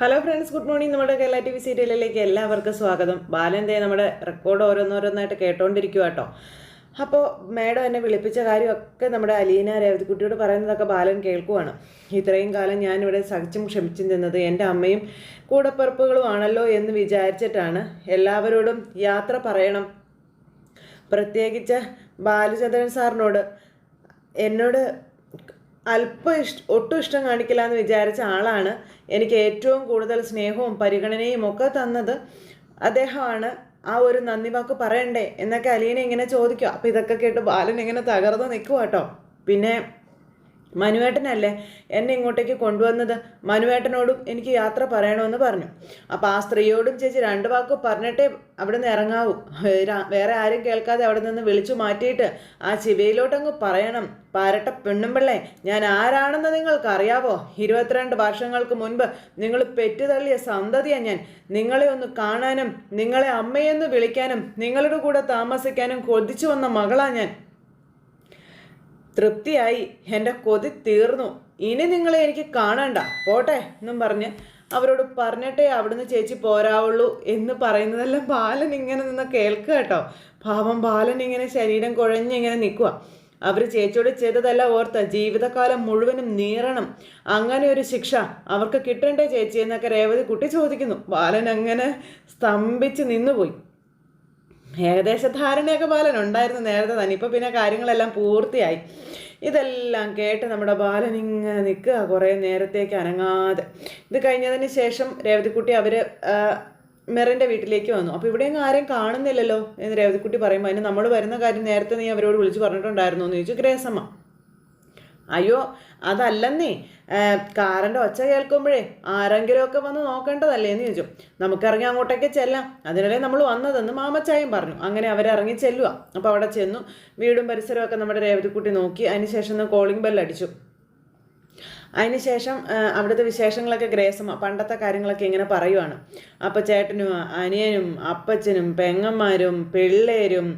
Hello friends good morning നമ്മുടെ Kerala T V സീരിയലിലേക്ക് എല്ലാവർക്കും സ്വാഗതം. ബാലന്റെ നമ്മുടെ റെക്കോർഡ് ഓരോന്നോരോന്നായിട്ട് കേട്ടോണ്ടിരിക്കുക കേട്ടോ അപ്പോൾ മേഡം എന്നെ വിളിപ്പിച്ച കാര്യമൊക്കെ നമ്മുടെ അലീന രേവതിക്കുട്ടിയോട് പറയുന്നതൊക്കെ ബാലൻ കേൾക്കുവാണ്. ഇത്രയും കാലം ഞാനിവിടെ സഹിച്ചും ക്ഷമിച്ചും നിന്നത് എന്റെ അമ്മയും കൂടപ്പിറപ്പുകളുമാണല്ലോ എന്ന് വിചാരിച്ചിട്ടാണ്. എല്ലാവരോടും യാത്ര പറയണം. പ്രത്യേകിച്ച് ബാലചന്ദ്രൻ സാറിനോട്. എന്നോട് അല്പം ഇഷ്ട ഒട്ടും ഇഷ്ടം കാണിക്കില്ല എന്ന് വിചാരിച്ച ആളാണ് എനിക്ക് ഏറ്റവും കൂടുതൽ സ്നേഹവും പരിഗണനയും ഒക്കെ തന്നത്. അദ്ദേഹമാണ് ആ ഒരു നന്ദി വാക്ക് പറയണ്ടേ? എന്നൊക്കെ അലീനെ ഇങ്ങനെ ചോദിക്കുക അപ്പം ഇതൊക്കെ കേട്ട് ബാലൻ ഇങ്ങനെ തകർന്ന് നിൽക്കുക കേട്ടോ പിന്നെ മനുവേട്ടനല്ലേ എന്നെ ഇങ്ങോട്ടേക്ക് കൊണ്ടുവന്നത്? മനുവേട്ടനോടും എനിക്ക് യാത്ര പറയണമെന്ന് പറഞ്ഞു. അപ്പോൾ ആ സ്ത്രീയോടും ചേച്ചി രണ്ട് വാക്ക് പറഞ്ഞിട്ടേ അവിടെ നിന്ന് ഇറങ്ങാവൂ വേറെ- ആരും കേൾക്കാതെ അവിടെ നിന്ന് വിളിച്ചു മാറ്റിയിട്ട് ആ ചിവയിലോട്ടങ്ങ് പറയണം. പാരട്ട പെണ്ണുമ്പിള്ളേ ഞാൻ ആരാണെന്ന് നിങ്ങൾക്ക് അറിയാവോ ഇരുപത്തിരണ്ട് വർഷങ്ങൾക്ക് മുൻപ് നിങ്ങൾ പെറ്റുതള്ളിയ സന്തതിയാണ് ഞാൻ. നിങ്ങളെ ഒന്ന് കാണാനും നിങ്ങളെ അമ്മയെന്ന് വിളിക്കാനും നിങ്ങളുടെ കൂടെ താമസിക്കാനും കൊതിച്ചു വന്ന മകളാ ഞാൻ. തൃപ്തിയായി എന്റെ കൊതി തീർന്നു. ഇനി നിങ്ങളെ എനിക്ക് കാണണ്ട. പോട്ടെ എന്നും പറഞ്ഞ് അവരോട് പറഞ്ഞിട്ടേ അവിടുന്ന് ചേച്ചി പോരാവുള്ളൂ എന്ന് പറയുന്നതെല്ലാം ബാലൻ ഇങ്ങനെ നിന്ന് കേൾക്കുക കേട്ടോ. പാവം ബാലൻ ഇങ്ങനെ ശരീരം കുഴഞ്ഞിങ്ങനെ നിൽക്കുക. അവർ ചേച്ചിയോട് ചെയ്തതല്ല ഓർത്ത് ജീവിതകാലം മുഴുവനും നീറണം. അങ്ങനെ ഒരു ശിക്ഷ അവർക്ക് കിട്ടണ്ടേ ചേച്ചി എന്നൊക്കെ രേവതി കുട്ടി ചോദിക്കുന്നു. ബാലൻ അങ്ങനെ സ്തംഭിച്ച് നിന്നുപോയി. ഏകദേശ ധാരണയൊക്കെ ബാലൻ ഉണ്ടായിരുന്നു നേരത്തെ തന്നെ. ഇപ്പം പിന്നെ കാര്യങ്ങളെല്ലാം പൂർത്തിയായി. ഇതെല്ലാം കേട്ട് നമ്മുടെ ബാലൻ ഇങ്ങനെ നിൽക്കുക കുറേ നേരത്തേക്ക് അനങ്ങാതെ. ഇത് കഴിഞ്ഞതിന് ശേഷം രേവതിക്കുട്ടി അവർ മെറിന്റെ വീട്ടിലേക്ക് വന്നു. അപ്പോൾ ഇവിടെയൊന്നും ആരെയും കാണുന്നില്ലല്ലോ എന്ന് രേവതിക്കുട്ടി പറയുമ്പോൾ അതിന് നമ്മൾ വരുന്ന കാര്യം നേരത്തെ നീ അവരോട് വിളിച്ച് പറഞ്ഞിട്ടുണ്ടായിരുന്നു? എന്ന് ചോദിച്ചു. ഗ്രേസമ്മ. അയ്യോ അതല്ലെന്നേ. കാറിന്റെ ഒച്ച കേൾക്കുമ്പോഴേ ആരെങ്കിലുമൊക്കെ വന്ന് നോക്കേണ്ടതല്ലേ എന്ന് ചോദിച്ചു. നമുക്കിറങ്ങി അങ്ങോട്ടേക്ക് ചെല്ലാം. അതിനല്ലേ നമ്മൾ വന്നതെന്ന് മാമച്ചായും പറഞ്ഞു. അങ്ങനെ അവരിറങ്ങി ചെല്ലുക അപ്പോൾ അവിടെ ചെന്നു. വീടും പരിസരമൊക്കെ നമ്മുടെ രേവതിക്കുട്ടി നോക്കി. അതിന് ശേഷം കോളിംഗ് ബെൽ അടിച്ചു. അതിനുശേഷം അവിടുത്തെ വിശേഷങ്ങളൊക്കെ ഗ്രേസമ്മ പണ്ടത്തെ കാര്യങ്ങളൊക്കെ ഇങ്ങനെ പറയുവാണ്. അപ്പോൾ ചേട്ടനും അനിയനും അപ്പച്ചനും പെങ്ങന്മാരും പിള്ളേരും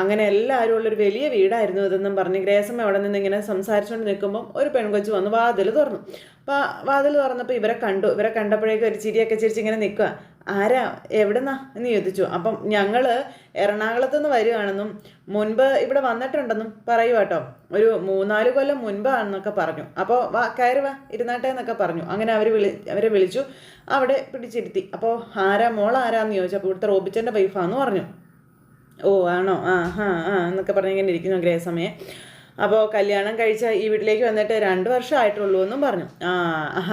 അങ്ങനെ എല്ലാവരും ഉള്ളൊരു വലിയ വീടായിരുന്നു ഇതെന്നും പറഞ്ഞ് ഗ്രേസമ്മ അവിടെ നിന്ന് ഇങ്ങനെ സംസാരിച്ചുകൊണ്ട് നിൽക്കുമ്പം ഒരു പെൺകൊച്ചു വന്ന് വാതിൽ തുറന്നു. അപ്പോൾ വാതിൽ തുറന്നപ്പോൾ ഇവരെ കണ്ടു. ഇവരെ കണ്ടപ്പോഴേക്കും ഒരു ചിരിയൊക്കെ ചിരിച്ചിങ്ങനെ നിൽക്കുക ആരാ? എവിടെന്നാ? എന്ന് ചോദിച്ചു. അപ്പം ഞങ്ങൾ എറണാകുളത്ത് നിന്ന് വരികയാണെന്നും മുൻപ് ഇവിടെ വന്നിട്ടുണ്ടെന്നും പറയൂ കേട്ടോ ഒരു മൂന്നാൽ കൊല്ലം മുൻപാണെന്നൊക്കെ പറഞ്ഞു. അപ്പോൾ വാ കയറി വാ ഇരുന്നാട്ടെ എന്നൊക്കെ പറഞ്ഞു. അങ്ങനെ അവർ വിളി അവരെ വിളിച്ചു. അവിടെ പിടിച്ചിരുത്തി. അപ്പോൾ ആരാ? മോൾ ആരാന്ന് ചോദിച്ചു അപ്പോൾ ഇവിടുത്തെ റോബിച്ചന്റെ വൈഫാന്ന് പറഞ്ഞു. ഓ ആണോ? ആ ഹാ ആ എന്നൊക്കെ പറഞ്ഞിങ്ങനെ ഇരിക്കുന്നു ഗ്രഹസമയെ. അപ്പോൾ കല്യാണം കഴിച്ച ഈ വീട്ടിലേക്ക് വന്നിട്ട് രണ്ട് വർഷം ആയിട്ടുള്ളൂ എന്നും പറഞ്ഞു. ആ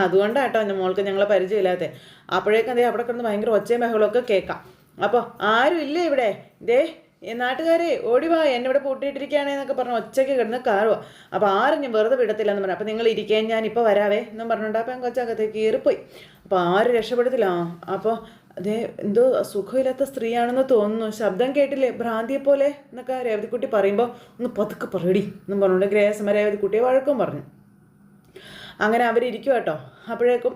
അതുകൊണ്ടാട്ടോ എന്റെ മോൾക്ക് ഞങ്ങളെ പരിചയമില്ലാത്ത. അപ്പോഴേക്കും അതേ അവിടെ കിടന്ന് ഭയങ്കര ഒച്ചയും ബഹളമൊക്കെ കേൾക്കാം. അപ്പോൾ ആരും ഇല്ലേ ഇവിടെ? ദേ നാട്ടുകാരെ ഓടിവാ എന്നെ ഇവിടെ പൂട്ടിയിട്ടിരിക്കുകയാണെന്നൊക്കെ പറഞ്ഞു ഒച്ചയ്ക്ക് കിടന്ന് കാറുക അപ്പോൾ ആരും ഞാൻ വെറുതെ വിടത്തില്ല എന്ന് പറഞ്ഞു. അപ്പോൾ നിങ്ങൾ ഇരിക്കാൻ ഞാൻ ഇപ്പോൾ വരാവേ എന്നും പറഞ്ഞുകൊണ്ട് അപ്പം കൊച്ചകത്തേക്ക് കീറിപ്പോയി. അപ്പോൾ ആരും രക്ഷപ്പെടത്തില്ല. അപ്പോൾ അതേ എന്തോ സുഖമില്ലാത്ത സ്ത്രീയാണെന്ന് തോന്നുന്നു. ശബ്ദം കേട്ടില്ലേ? ഭ്രാന്തിയെ പോലെ എന്നൊക്കെ രേവതിക്കുട്ടി പറയുമ്പോൾ ഒന്ന് പതുക്കെ പറയടി എന്നും പറഞ്ഞുകൊണ്ട് ഗ്രേസമ രേവതിക്കുട്ടിയെ വഴക്കം പറഞ്ഞു. അങ്ങനെ അവരിയ്ക്കും കേട്ടോ അപ്പോഴേക്കും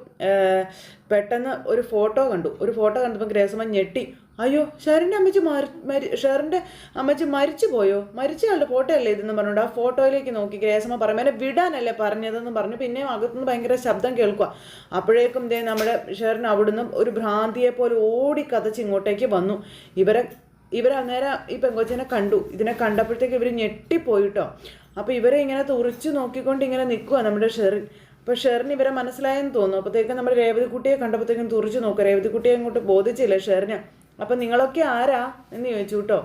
പെട്ടെന്ന് ഒരു ഫോട്ടോ കണ്ടു. ഒരു ഫോട്ടോ കണ്ടപ്പോൾ ഗ്രേസമ്മ ഞെട്ടി. അയ്യോ ഷെറിന്റെ അമ്മച്ചി മരി മരി ഷെറിന്റെ അമ്മച്ചി മരിച്ചു പോയോ മരിച്ചയാളുടെ ഫോട്ടോ അല്ലേ ഇതെന്ന് പറഞ്ഞുകൊണ്ട് ആ ഫോട്ടോയിലേക്ക് നോക്കി ഗ്രേസമ്മ പറയും എന്നെ വിടാനല്ലേ പറഞ്ഞതെന്ന് പറഞ്ഞു. പിന്നെയും അകത്തുനിന്ന് ഭയങ്കര ശബ്ദം കേൾക്കുക. അപ്പോഴേക്കും ദേ നമ്മുടെ ഷെറിൻ അവിടുന്ന് ഒരു ഭ്രാന്തിയെ പോലെ ഓടി കഥച്ച് ഇങ്ങോട്ടേക്ക് വന്നു. ഇവരെ ഇവരന്നേരം ഈ പെങ്കൊച്ചിനെ കണ്ടു. ഇതിനെ കണ്ടപ്പോഴത്തേക്ക് ഇവർ ഞെട്ടിപ്പോയിട്ടോ. അപ്പോൾ ഇവരെ ഇങ്ങനെ തുറിച്ച് നോക്കിക്കൊണ്ട് ഇങ്ങനെ നിൽക്കുക നമ്മുടെ ഷെറിൻ അപ്പോൾ ഷെറിന് ഇവരെ മനസ്സിലായെന്ന് തോന്നുന്നു. അപ്പോഴത്തേക്കും നമ്മുടെ രേവതിക്കുട്ടിയെ കണ്ടപ്പോഴത്തേക്കും തുറിച്ച് നോക്കുക രേവതിക്കുട്ടിയെ അങ്ങോട്ട് ബോധിച്ചില്ല ഷെറിന് അപ്പം നിങ്ങളൊക്കെ ആരാ എന്ന് ചോദിച്ചു കേട്ടോ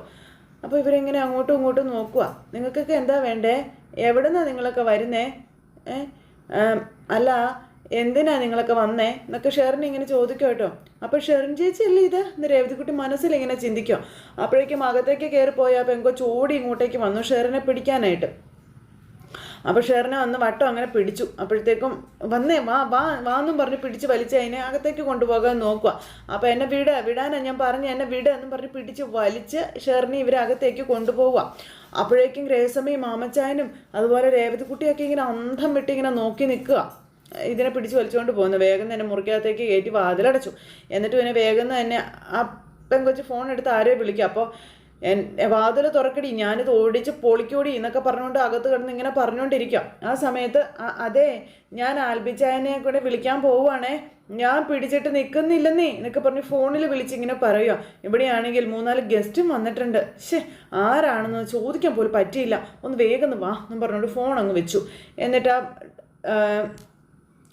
അപ്പോൾ ഇവരിങ്ങനെ അങ്ങോട്ടും ഇങ്ങോട്ടും നോക്കുക നിങ്ങൾക്കൊക്കെ എന്താ വേണ്ടേ? എവിടെ നിന്നാണ് നിങ്ങളൊക്കെ വരുന്നേ? അല്ല എന്തിനാ നിങ്ങളൊക്കെ വന്നേ? എന്നൊക്കെ ഷെറിൻ ഇങ്ങനെ ചോദിക്കും കേട്ടോ അപ്പോൾ ഷെറിൻ ചേച്ചി അല്ലേ ഇത്? എന്ന് രേവതിക്കുട്ടി മനസ്സിൽ ഇങ്ങനെ ചിന്തിക്കും അപ്പോഴേക്കും അകത്തേക്ക് കയറി പോയാൽ പെങ്കോ ചോടി ഇങ്ങോട്ടേക്ക് വന്നു ഷെറിനെ പിടിക്കാനായിട്ട്. അപ്പോൾ ഷെറിനെ വന്ന് വട്ടം അങ്ങനെ പിടിച്ചു. അപ്പോഴത്തേക്കും വന്നേ വാ വാ വാ എന്നും പറഞ്ഞ് പിടിച്ച് വലിച്ച് അതിനെ അകത്തേക്ക് കൊണ്ടുപോകാൻ നോക്കുക അപ്പോൾ എന്നെ വിട വിടാനാ ഞാൻ പറഞ്ഞു എന്നെ വിട എന്നും പറഞ്ഞ് പിടിച്ച് വലിച്ച് ഷെറിനെ ഇവരെ അകത്തേക്ക് കൊണ്ടുപോവുക അപ്പോഴേക്കും ഗ്രേസമ്മയും മാമച്ചായനും അതുപോലെ രേവതിക്കുട്ടിയൊക്കെ ഇങ്ങനെ അന്ധം വിട്ട് ഇങ്ങനെ നോക്കി നിൽക്കുക ഇതിനെ പിടിച്ച് വലിച്ചുകൊണ്ട് പോകുന്നു. വേഗം തന്നെ മുറിക്കകത്തേക്ക് കയറ്റി വാതിലടച്ചു. എന്നിട്ട് പിന്നെ വേഗം തന്നെ ആ പെങ്കൊച്ച് ഫോൺ എടുത്ത് ആരെയും വിളിക്കുക അപ്പോൾ എൻ വാതിൽ തുറക്കടി ഞാനിത് ഓടിച്ച് പൊളിക്കോടി എന്നൊക്കെ പറഞ്ഞുകൊണ്ട് അകത്ത് കിടന്ന് ഇങ്ങനെ പറഞ്ഞുകൊണ്ടിരിക്കാം ആ സമയത്ത് "അ- അതെ ഞാൻ ആൽബിച്ചായനെ കൂടെ വിളിക്കാൻ പോവുകയാണേ ഞാൻ പിടിച്ചിട്ട് നിൽക്കുന്നില്ലെന്നേ എന്നൊക്കെ പറഞ്ഞ് ഫോണിൽ വിളിച്ചിങ്ങനെ പറയുക ഇവിടെയാണെങ്കിൽ മൂന്നാൽ ഗസ്റ്റും വന്നിട്ടുണ്ട്. ശേ ആരാണെന്ന് ചോദിക്കാൻ പോലും പറ്റിയില്ല. ഒന്ന് വേഗം വാ എന്ന് പറഞ്ഞുകൊണ്ട് ഫോൺ അങ്ങ് വെച്ചു. എന്നിട്ട് ആ,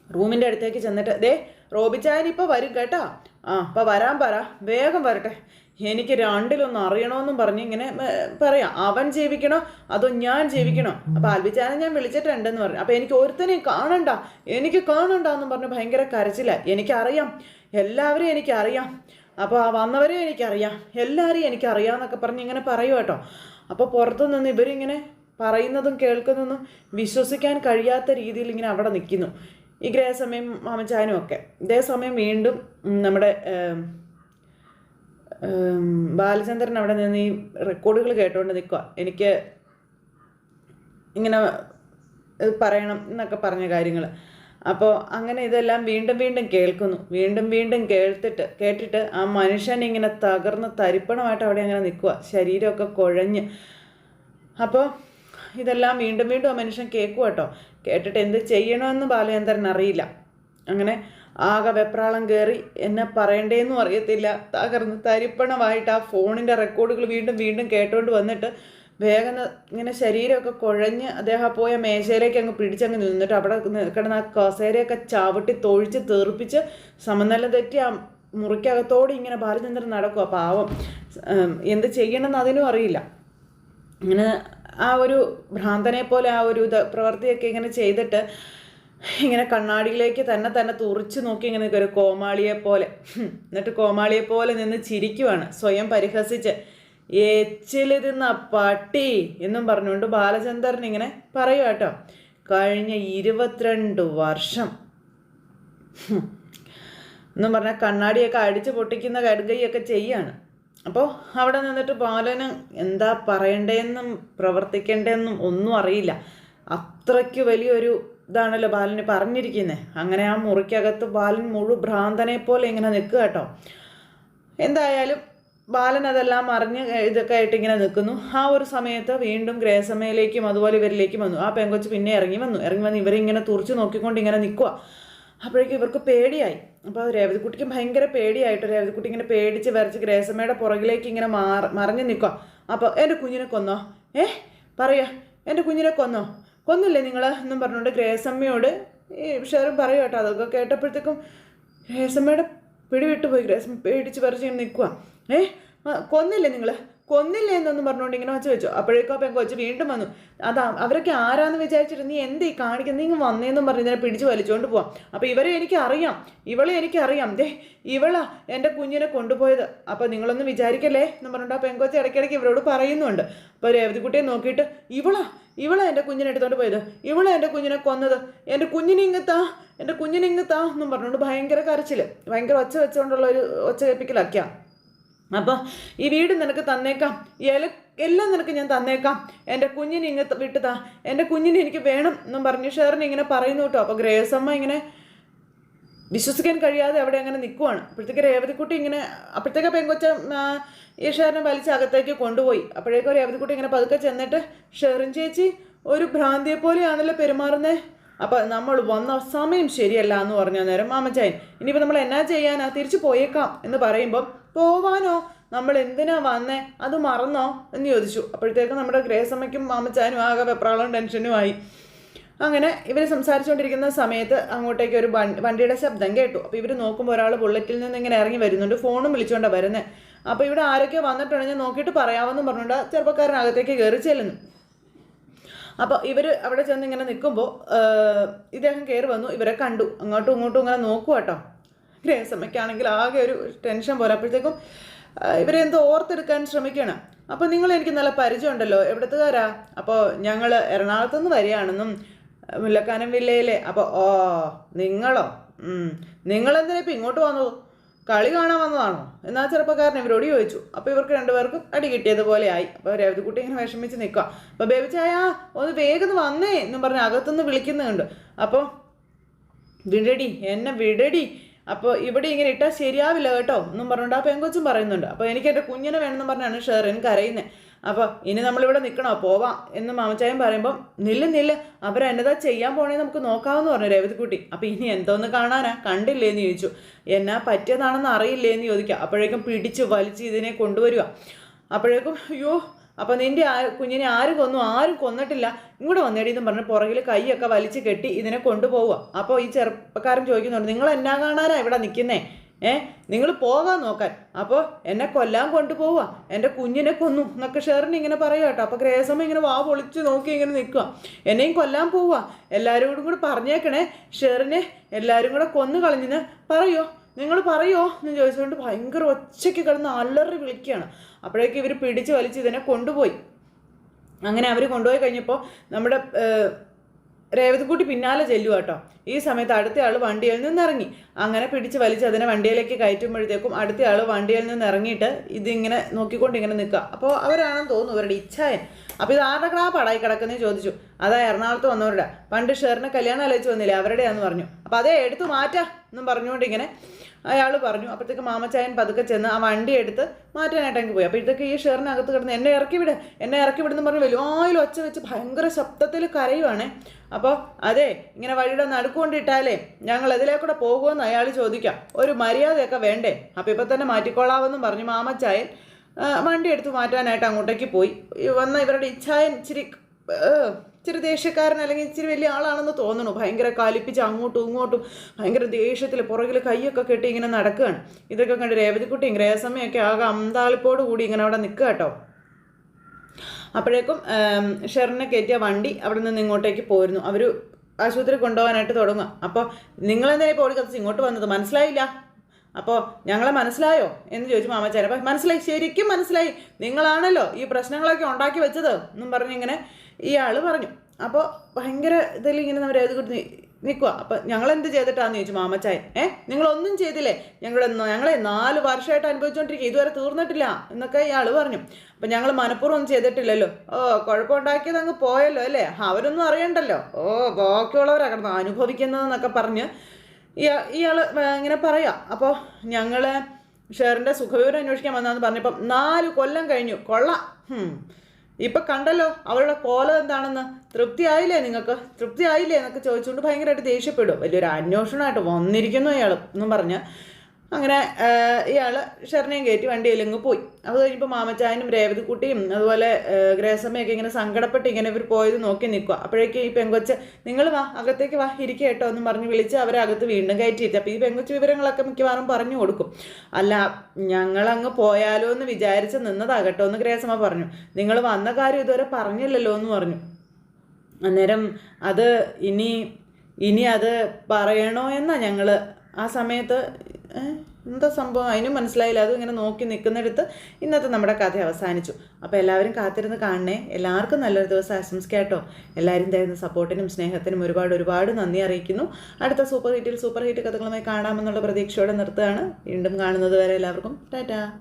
റൂമിന്റെ അടുത്തേക്ക് ചെന്നിട്ട് ദേ റോബിച്ചായൻ ഇപ്പോൾ വരും കേട്ടോ. ആ അപ്പോൾ വരാൻ പറ. വേഗം വരട്ടെ. എനിക്ക് രണ്ടിലൊന്നും അറിയണമെന്നും പറഞ്ഞ് ഇങ്ങനെ പറയാം. അവൻ ജീവിക്കണോ? അതോ ഞാൻ ജീവിക്കണോ? അപ്പോൾ ആൽബിച്ചാനെ ഞാൻ വിളിച്ചിട്ടുണ്ടെന്ന് പറഞ്ഞു. അപ്പോൾ എനിക്ക് ഒരുത്തനെയും കാണണ്ട. എനിക്ക് കാണണ്ട എന്ന് പറഞ്ഞ് ഭയങ്കര കരച്ചില്ല എനിക്കറിയാം. എല്ലാവരെയും എനിക്കറിയാം. അപ്പോൾ ആ വന്നവരെയും എനിക്കറിയാം. എല്ലാവരെയും എനിക്കറിയാം എന്നൊക്കെ പറഞ്ഞ് ഇങ്ങനെ പറയൂ കേട്ടോ. അപ്പോൾ പുറത്തു നിന്ന് ഇവരിങ്ങനെ പറയുന്നതും കേൾക്കുന്നതും വിശ്വസിക്കാൻ കഴിയാത്ത രീതിയിൽ ഇങ്ങനെ അവിടെ നിൽക്കുന്നു ഈ ഗ്രഹസമയം മാമച്ചാനും ഒക്കെ ഇതേ സമയം വീണ്ടും നമ്മുടെ ബാലചന്ദ്രൻ അവിടെ നിന്ന് ഈ റെക്കോർഡുകൾ കേട്ടുകൊണ്ട് നിൽക്കുക എനിക്ക് ഇങ്ങനെ പറയണം എന്നൊക്കെ പറഞ്ഞ കാര്യങ്ങൾ അപ്പോൾ അങ്ങനെ ഇതെല്ലാം വീണ്ടും വീണ്ടും കേൾക്കുന്നു. വീണ്ടും വീണ്ടും കേൾത്തിട്ട് കേട്ടിട്ട് ആ മനുഷ്യൻ ഇങ്ങനെ തകർന്ന് തരിപ്പണമായിട്ട് അവിടെ അങ്ങനെ നിൽക്കുക ശരീരമൊക്കെ കുഴഞ്ഞ്. അപ്പോൾ ഇതെല്ലാം വീണ്ടും വീണ്ടും ആ മനുഷ്യൻ കേൾക്കുക കേട്ടോ കേട്ടിട്ട് എന്ത് ചെയ്യണമെന്ന് ബാലചന്ദ്രൻ അറിയില്ല. അങ്ങനെ ആകെ വെപ്രാളം കയറി എന്നെ പറയണ്ടേന്നും അറിയത്തില്ല. തകർന്ന് തരിപ്പണമായിട്ട് ആ ഫോണിന്റെ റെക്കോർഡുകൾ വീണ്ടും വീണ്ടും കേട്ടുകൊണ്ട് വന്നിട്ട് വേഗം ഇങ്ങനെ ശരീരമൊക്കെ കുഴഞ്ഞ് അദ്ദേഹം പോയ മേശയിലേക്ക് അങ്ങ് പിടിച്ചങ്ങ് നിന്നിട്ട് അവിടെ കിടന്ന ആ കസേരയൊക്കെ ചവിട്ടി തൊഴിച്ച് തെറിപ്പിച്ച് സമനില തെറ്റി ആ മുറിക്കകത്തോടെ ഇങ്ങനെ ബാലചന്ദ്രൻ നടക്കുക പാവം. എന്ത് ചെയ്യണമെന്ന് അതിനും അറിയില്ല. ഇങ്ങനെ ആ ഒരു ഭ്രാന്തനെ പോലെ ആ ഒരു പ്രവൃത്തിയൊക്കെ ഇങ്ങനെ ചെയ്തിട്ട് ഇങ്ങനെ കണ്ണാടിയിലേക്ക് തന്നെ തന്നെ തുറിച്ചു നോക്കി ഇങ്ങനെ ഒരു കോമാളിയെ പോലെ. എന്നിട്ട് കോമാളിയെ പോലെ നിന്ന് ചിരിക്കുവാണ്. സ്വയം പരിഹസിച്ച് എച്ചിലിരുന്ന പട്ടി എന്നും പറഞ്ഞുകൊണ്ട് ബാലചന്ദ്രൻ ഇങ്ങനെ പറയുക കേട്ടോ. കഴിഞ്ഞ ഇരുപത്തിരണ്ട് വർഷം. എന്നും പറഞ്ഞാൽ കണ്ണാടിയൊക്കെ അടിച്ച് പൊട്ടിക്കുന്ന കടുകയൊക്കെ ചെയ്യാണ്. അപ്പോൾ അവിടെ നിന്നിട്ട് ബാലന് എന്താ പറയണ്ടേന്നും പ്രവർത്തിക്കേണ്ടതെന്നും ഒന്നും അറിയില്ല. അത്രയ്ക്ക് വലിയൊരു ഇതാണല്ലോ ബാലന് പറഞ്ഞിരിക്കുന്നത് അങ്ങനെ ആ മുറിക്കകത്ത് ബാലൻ മുഴു ഭ്രാന്തനെ പോലെ ഇങ്ങനെ നിൽക്കുക കേട്ടോ. എന്തായാലും ബാലൻ അതെല്ലാം അറിഞ്ഞ് ഇതൊക്കെ ആയിട്ട് ഇങ്ങനെ നിൽക്കുന്നു. ആ ഒരു സമയത്ത് വീണ്ടും ഗ്രഹസമയിലേക്കും അതുപോലെ ഇവരിലേക്കും വന്നു. ആ പെങ്കൊച്ച് പിന്നെ ഇറങ്ങി വന്നു. ഇറങ്ങി വന്ന് ഇവരിങ്ങനെ തുറച്ച് നോക്കിക്കൊണ്ട് ഇങ്ങനെ നിൽക്കുക. അപ്പോഴേക്കും ഇവർക്ക് പേടിയായി. അപ്പോൾ രേവതിക്കുട്ടിക്ക് ഭയങ്കര പേടിയായിട്ട് രേവതിക്കുട്ടി ഇങ്ങനെ പേടിച്ച് വരച്ച് ഗ്രഹസമയുടെ പുറകിലേക്ക് ഇങ്ങനെ മാറ മറിഞ്ഞ് നിൽക്കുക. അപ്പോൾ എന്റെ കുഞ്ഞിനെ കൊന്നോ? ഏ? പറയുക എന്റെ കുഞ്ഞിനെ കൊന്നോ? കൊന്നില്ലേ നിങ്ങൾ എന്നും പറഞ്ഞുകൊണ്ട് ഗ്രേസമ്മയോട് ഈ ഷെറും പറയും കേട്ടോ അതൊക്കെ കേട്ടപ്പോഴത്തേക്കും ഗ്രേസമ്മയുടെ പിടിവിട്ടു പോയി ഗ്രഹസം പേടിച്ച് പറിച്ച് ഇങ്ങനെ നിൽക്കുക ഏ? കൊന്നില്ലേ നിങ്ങൾ കൊന്നില്ലേ എന്നൊന്നും പറഞ്ഞുകൊണ്ട് ഇങ്ങനെ വെച്ച് വെച്ചു. അപ്പോഴേക്കും പെങ്കൊച്ച് വീണ്ടും വന്നു. അതാ അവരൊക്കെ ആരാന്ന് വിചാരിച്ചിട്ട് നീ എന്തേ കാണിക്കുന്നത് നിങ്ങൾ വന്നേന്നും പറഞ്ഞ് ഇതിനെ പിടിച്ച് വലിച്ചുകൊണ്ട് പോവാം. അപ്പോൾ ഇവരെ എനിക്കറിയാം. ഇവളെ എനിക്കറിയാം. ദേ ഇവളാ എന്റെ കുഞ്ഞിനെ കൊണ്ടുപോയത്. അപ്പോൾ നിങ്ങളൊന്നും വിചാരിക്കല്ലേ എന്ന് പറഞ്ഞിട്ട് ആ പെങ്കൊച്ച് ഇടയ്ക്കിടയ്ക്ക് ഇവരോട് പറയുന്നുണ്ട്. അപ്പോൾ രേവതിക്കുട്ടിയെ നോക്കിയിട്ട് ഇവളാ ഇവളെ എന്റെ കുഞ്ഞിനെ എടുത്തോണ്ട് പോയത്? ഇവളെ എന്റെ കുഞ്ഞിനെ കൊന്നത്? എന്റെ കുഞ്ഞിനെ ഇങ്ങത്താ എന്റെ കുഞ്ഞിനെ ഇങ്ങത്താ എന്നും പറഞ്ഞുകൊണ്ട് ഭയങ്കര കരച്ചിൽ ഭയങ്കര ഒച്ച വെച്ചുകൊണ്ടുള്ള ഒരു ഒച്ച കേൾപ്പിക്കലൊക്കെയാണ് അപ്പോൾ ഈ വീട് നിനക്ക് തന്നേക്കാം. എല എല്ലാം നിനക്ക് ഞാൻ തന്നേക്കാം. എന്റെ കുഞ്ഞിനെ ഇങ്ങ് വിട്ടുതാ എന്റെ കുഞ്ഞിനെ എനിക്ക് വേണം എന്നും പറഞ്ഞ് ഷെറിന് ഇങ്ങനെ പറയുന്നു കേട്ടോ. അപ്പോൾ ഗ്രേസമ്മ ഇങ്ങനെ വിശ്വസിക്കാൻ കഴിയാതെ അവിടെ അങ്ങനെ നിൽക്കുവാണ് അപ്പോഴത്തേക്ക് രേവതിക്കുട്ടി ഇങ്ങനെ അപ്പോഴത്തേക്ക് പെങ്കൊച്ച ഈ ഷെറിനെ വലിച്ച് അകത്തേക്ക് കൊണ്ടുപോയി. അപ്പോഴേക്കും രേവതിക്കുട്ടി ഇങ്ങനെ പതുക്കെ ചെന്നിട്ട് ഷെറിൻ ചേച്ചി ഒരു ഭ്രാന്തിയെ പോലെയാണല്ലോ പെരുമാറുന്നത് അപ്പോൾ നമ്മൾ വന്ന സമയം ശരിയല്ല എന്ന് പറഞ്ഞ നേരം മാമച്ചായൻ ഇനിയിപ്പോൾ നമ്മൾ എന്നാ ചെയ്യാനാ? തിരിച്ചു പോയേക്കാം. എന്ന് പറയുമ്പോൾ പോവാനോ? നമ്മൾ എന്തിനാ വന്നേ? അത് മറന്നോ? എന്ന് ചോദിച്ചു. അപ്പോഴത്തേക്കും നമ്മുടെ ഗ്രേസമ്മയ്ക്കും മാമച്ചാനും ആകെ വെപ്രാളം ടെൻഷനുമായി അങ്ങനെ ഇവർ സംസാരിച്ചുകൊണ്ടിരിക്കുന്ന സമയത്ത് അങ്ങോട്ടേക്ക് ഒരു വണ്ടിയുടെ ശബ്ദം കേട്ടു. അപ്പോൾ ഇവർ നോക്കുമ്പോൾ ഒരാൾ ബുള്ളറ്റിൽ നിന്ന് ഇങ്ങനെ ഇറങ്ങി വരുന്നുണ്ട്. ഫോണും വിളിച്ചുകൊണ്ടാണ് വരുന്നത് അപ്പോൾ ഇവിടെ ആരൊക്കെ വന്നിട്ടുണ്ടെങ്കിൽ നോക്കിയിട്ട് പറയാമെന്നും പറഞ്ഞുകൊണ്ട് ചെറുപ്പക്കാരനകത്തേക്ക് കയറി ചെല്ലുന്നു. അപ്പോൾ ഇവർ അവിടെ ചെന്ന് ഇങ്ങനെ നിൽക്കുമ്പോൾ ഇദ്ദേഹം കയറി വന്നു ഇവരെ കണ്ടു. അങ്ങോട്ടും ഇങ്ങോട്ടും ഇങ്ങനെ നോക്കുക കേട്ടോ. ഗ്രഹസമ്മയ്ക്കാണെങ്കിൽ ആകെ ഒരു ടെൻഷൻ പോലെ. അപ്പോഴത്തേക്കും ഇവരെ എന്തോ ഓർത്തെടുക്കാൻ ശ്രമിക്കണം അപ്പോൾ നിങ്ങൾ എനിക്ക് നല്ല പരിചയമുണ്ടല്ലോ എവിടത്തുകാരാ? അപ്പോൾ ഞങ്ങൾ എറണാകുളത്തുനിന്ന് വരികയാണെന്നും മുല്ലക്കാനം വില്ലയിലെ. അപ്പോൾ ഓ നിങ്ങളോ. നിങ്ങളെന്തിനാ ഇപ്പം ഇങ്ങോട്ട് വന്നത്? കളി കാണാൻ വന്നതാണോ? എന്നാ ചെറുപ്പക്കാരൻ ഇവരോട് ചോദിച്ചു. അപ്പോൾ ഇവർക്ക് രണ്ടുപേർക്കും അടി കിട്ടിയതുപോലെ ആയി. അപ്പോൾ രേവതിക്കുട്ടി ഇങ്ങനെ വിഷമിച്ച് നിൽക്കുക. അപ്പോൾ ബേബിച്ചായ ഒന്ന് വേഗം വന്നേ എന്നും പറഞ്ഞ് അകത്തുനിന്ന് വിളിക്കുന്നുണ്ട്. അപ്പോൾ വിടടി എന്നെ വിടടി. അപ്പോൾ ഇവിടെ ഇങ്ങനെ ഇട്ടാൽ ശരിയാവില്ല കേട്ടോ എന്നും പറഞ്ഞുകൊണ്ട് ആ പെങ്കൊച്ചും പറയുന്നുണ്ട്. അപ്പോൾ എനിക്ക് എന്റെ കുഞ്ഞിനെ വേണമെന്ന് പറഞ്ഞാണ് ഷെറിൻ കരയുന്നത്. അപ്പോൾ ഇനി നമ്മളിവിടെ നിൽക്കണോ പോവാം എന്ന് മാമച്ചായൻ പറയുമ്പോൾ നില്ല് നില്ല്. അവരെന്നതാ ചെയ്യാൻ പോണേ നമുക്ക് നോക്കാമെന്ന് പറഞ്ഞു രേവതിക്കുട്ടി. അപ്പോൾ ഇനി എന്തോന്ന് കാണാനാ? കണ്ടില്ലേന്ന് ചോദിച്ചു. എന്നാ പറ്റിയതാണെന്ന് അറിയില്ലേന്ന് ചോദിക്കാം അപ്പോഴേക്കും പിടിച്ച് വലിച്ച് ഇതിനെ കൊണ്ടുവരിക അപ്പോഴേക്കും അയ്യോ അപ്പം നിന്റെ ആ കുഞ്ഞിനെ ആരും കൊന്നു ആരും കൊന്നിട്ടില്ല. ഇങ്ങോട്ട് വന്നേടി എന്ന് പറഞ്ഞ് പുറകിൽ കൈയൊക്കെ വലിച്ച് കെട്ടി ഇതിനെ കൊണ്ടുപോവുക അപ്പോൾ ഈ ചെറുപ്പക്കാരൻ ചോദിക്കുന്നുണ്ട് നിങ്ങൾ എന്നാ കാണാനാണ് ഇവിടെ നിൽക്കുന്നേ ഏ നിങ്ങൾ പോകാൻ നോക്കാൻ. അപ്പോൾ എന്നെ കൊല്ലാൻ കൊണ്ടുപോവുക എന്റെ കുഞ്ഞിനെ കൊന്നു എന്നൊക്കെ ഷെറിന് ഇങ്ങനെ പറയുക കേട്ടോ. അപ്പോൾ ഗ്രേസമ്മ ഇങ്ങനെ വാ പൊളിച്ച് നോക്കി ഇങ്ങനെ നിൽക്കുക. എന്നെയും കൊല്ലാൻ പോവുക. എല്ലാവരോടും കൂടി പറഞ്ഞേക്കണേ. ഷെറിനെ എല്ലാവരും കൂടെ കൊന്നു കളഞ്ഞെന്ന് പറയുമോ നിങ്ങൾ പറയുമോ എന്ന് ചോദിച്ചുകൊണ്ട് ഭയങ്കര ഒച്ചയ്ക്ക് കിടന്ന് അലറി വിളിക്കുകയാണ്. അപ്പോഴേക്ക് ഇവർ പിടിച്ച് വലിച്ച് ഇതിനെ കൊണ്ടുപോയി. അങ്ങനെ അവർ കൊണ്ടുപോയി കഴിഞ്ഞപ്പോൾ നമ്മുടെ രേവതിക്കുട്ടി പിന്നാലെ ചെല്ലുക കേട്ടോ ഈ സമയത്ത് അടുത്ത ആൾ വണ്ടിയിൽ നിന്ന് ഇറങ്ങി അങ്ങനെ പിടിച്ച് വലിച്ച് അതിനെ വണ്ടിയിലേക്ക് കയറ്റുമ്പോഴത്തേക്കും അടുത്ത ആൾ വണ്ടിയിൽ നിന്ന് ഇറങ്ങിയിട്ട് ഇതിങ്ങനെ നോക്കിക്കൊണ്ട് ഇങ്ങനെ നിൽക്കുക. അപ്പോൾ അവരാണെന്ന് തോന്നുന്നു അവരുടെ ഇച്ഛായൻ. അപ്പോൾ ഇത് ആരുടെ ക്ലാ പടായി കിടക്കുന്നേ ചോദിച്ചു. അതാ എറണാകുളത്ത് വന്നവരുടെ. പണ്ട് ഷേറിനെ കല്യാണം ആലോചിച്ച് വന്നില്ലേ അവരുടെയാന്ന് പറഞ്ഞു. അപ്പോൾ അതേ എടുത്തു മാറ്റാ എന്നും പറഞ്ഞുകൊണ്ട് ഇങ്ങനെ അയാൾ പറഞ്ഞു അപ്പോഴത്തേക്ക് മാമച്ചായൻ പതുക്കെ ചെന്ന് ആ വണ്ടി എടുത്ത് മാറ്റാനായിട്ട് പോയി. അപ്പോൾ ഇതൊക്കെ ഈ ഷെറിനകത്ത് കിടന്ന് എന്നെ ഇറക്കി വിട് എന്നെ ഇറക്കി വിടുന്നു പറഞ്ഞ് വലിയ ഒച്ച വെച്ച് ഭയങ്കര ശബ്ദത്തിൽ കരയുവാണേ. അപ്പോൾ അതെ ഇങ്ങനെ വഴിയുടെ നടുക്കൊണ്ടിട്ടാലേ ഞങ്ങൾ ഇതിലേക്കൂടെ പോകുമെന്ന് അയാൾ ചോദിക്കാം. ഒരു മര്യാദയൊക്കെ വേണ്ടേ? അപ്പോൾ ഇപ്പം തന്നെ മാറ്റിക്കൊള്ളാമെന്നും പറഞ്ഞു മാമച്ചായൻ വണ്ടി എടുത്ത് മാറ്റാനായിട്ട് അങ്ങോട്ടേക്ക് പോയി. വന്ന ഇവരുടെ ഇച്ഛായൻ ഇച്ചിരി ഇച്ചിരി ദേഷ്യക്കാരൻ അല്ലെങ്കിൽ ഇച്ചിരി വലിയ ആളാണെന്ന് തോന്നണു ഭയങ്കര കാലിപ്പിച്ച് അങ്ങോട്ടും ഇങ്ങോട്ടും ഭയങ്കര ദേഷ്യത്തിൽ പുറകിൽ കൈയൊക്കെ കെട്ടി ഇങ്ങനെ നടക്കുകയാണ്. ഇതൊക്കെ കണ്ട് രേവതിക്കുട്ടിയും ഗ്രേസമ്മയൊക്കെ ആകെ അന്താളിപ്പോട് കൂടി ഇങ്ങനെ അവിടെ നിൽക്കുക കേട്ടോ. അപ്പോഴേക്കും ഷെറിനെ കയറ്റിയ വണ്ടി അവിടെ നിന്ന് ഇങ്ങോട്ടേക്ക് പോയിരുന്നു അവർ ആശുപത്രി കൊണ്ടുപോകാനായിട്ട് തുടങ്ങുക. അപ്പോൾ നിങ്ങളെന്തായാലും ഇപ്പോൾ ഓടിക്കത്തിച്ച് ഇങ്ങോട്ട് വന്നത്? മനസ്സിലായില്ല. അപ്പോൾ ഞങ്ങളെ മനസ്സിലായോ? എന്ന് ചോദിച്ചു മാമച്ചാൻ അപ്പം മനസ്സിലായി ശരിക്കും മനസ്സിലായി. നിങ്ങളാണല്ലോ ഈ പ്രശ്നങ്ങളൊക്കെ ഉണ്ടാക്കി വെച്ചത് എന്നും പറഞ്ഞിങ്ങനെ ഇയാൾ പറഞ്ഞു. അപ്പോൾ ഭയങ്കര ഇതിൽ ഇങ്ങനെ നമ്മൾ എഴുതി നിൽക്കുക അപ്പം ഞങ്ങൾ എന്ത് ചെയ്തിട്ടാന്ന് ചോദിച്ചു മാമച്ചായൻ ഏ? നിങ്ങളൊന്നും ചെയ്തില്ലേ? ഞങ്ങൾ ഞങ്ങളെ നാല് വർഷമായിട്ട് അനുഭവിച്ചുകൊണ്ടിരിക്കുക ഇതുവരെ തീർന്നിട്ടില്ല എന്നൊക്കെ ഇയാൾ പറഞ്ഞു. അപ്പം ഞങ്ങൾ മനഃപൂർവം ചെയ്തിട്ടില്ലല്ലോ. ഓ കുഴപ്പമുണ്ടാക്കിയത് അങ്ങ് പോയല്ലോ അല്ലേ? അവരൊന്നും അറിയണ്ടല്ലോ. ഓ ബാക്കിയുള്ളവരാണ് അനുഭവിക്കുന്നതെന്നൊക്കെ പറഞ്ഞ് ഇയാ- ഇയാൾ വേ- ഇങ്ങനെ പറയാം. അപ്പോൾ ഞങ്ങൾ ഷെയറിന്റെ സുഖവിവരം അന്വേഷിക്കാൻ വന്നതെന്ന് പറഞ്ഞപ്പം നാല് കൊല്ലം കഴിഞ്ഞു. കൊള്ളാം. ഇപ്പം കണ്ടല്ലോ അവളുടെ കോലം എന്താണെന്ന്. തൃപ്തിയായില്ലേ നിങ്ങൾക്ക്? തൃപ്തി ആയില്ലേ എന്നൊക്കെ ചോദിച്ചുകൊണ്ട് ഭയങ്കരമായിട്ട് ദേഷ്യപ്പെടും. വലിയൊരു അന്വേഷണമായിട്ട് വന്നിരിക്കുന്നു അയാൾ എന്നും പറഞ്ഞ്. അങ്ങനെ ഇയാൾ ഷെറിനെയും കയറ്റി വണ്ടിയിലങ്ങ് പോയി. അത് കഴിഞ്ഞപ്പോൾ മാമച്ചായനും രേവതിക്കുട്ടിയും അതുപോലെ ഗ്രഹസമയൊക്കെ ഇങ്ങനെ സങ്കടപ്പെട്ട് ഇങ്ങനെ ഇവർ പോയത് നോക്കി നിൽക്കുക അപ്പോഴേക്കും ഈ പെങ്കൊച്ച് നിങ്ങൾ വാ അകത്തേക്ക് വാ ഇരിക്കുക കേട്ടോ എന്നും പറഞ്ഞ് വിളിച്ച് അവരെ അകത്ത് വീണ്ടും കയറ്റിയിട്ട്. അപ്പോൾ ഈ പെങ്കൊച്ച് വിവരങ്ങളൊക്കെ മിക്കവാറും പറഞ്ഞു കൊടുക്കും. അല്ല ഞങ്ങളങ്ങ് പോയാലോ എന്ന് വിചാരിച്ച് നിന്നതാകട്ടോ എന്ന് ഗ്രേസമ്മ പറഞ്ഞു. നിങ്ങൾ വന്ന കാര്യം ഇതുവരെ പറഞ്ഞില്ലല്ലോ എന്ന് പറഞ്ഞു. അന്നേരം അത് ഇനി ഇനി അത് പറയണോ എന്നാ ഞങ്ങൾ ആ സമയത്ത് എന്താ സംഭവം? അതിനും മനസ്സിലായില്ല. അതും ഇങ്ങനെ നോക്കി നിൽക്കുന്നിടത്ത് ഇന്നത്തെ നമ്മുടെ കഥ അവസാനിച്ചു. അപ്പോൾ എല്ലാവരും കാത്തിരുന്ന് കാണണേ. എല്ലാവർക്കും നല്ലൊരു ദിവസം ആശംസിക്കാട്ടോ. എല്ലാവരും തരുന്ന സപ്പോർട്ടിനും സ്നേഹത്തിനും ഒരുപാട് ഒരുപാട് നന്ദി അറിയിക്കുന്നു. അടുത്ത സൂപ്പർ ഹിറ്റിൽ സൂപ്പർ ഹിറ്റ് കഥകളുമായി കാണാമെന്നുള്ള പ്രതീക്ഷയോടെ നിർത്തുകയാണ്. വീണ്ടും കാണുന്നത് വരെ എല്ലാവർക്കും ടാറ്റാ.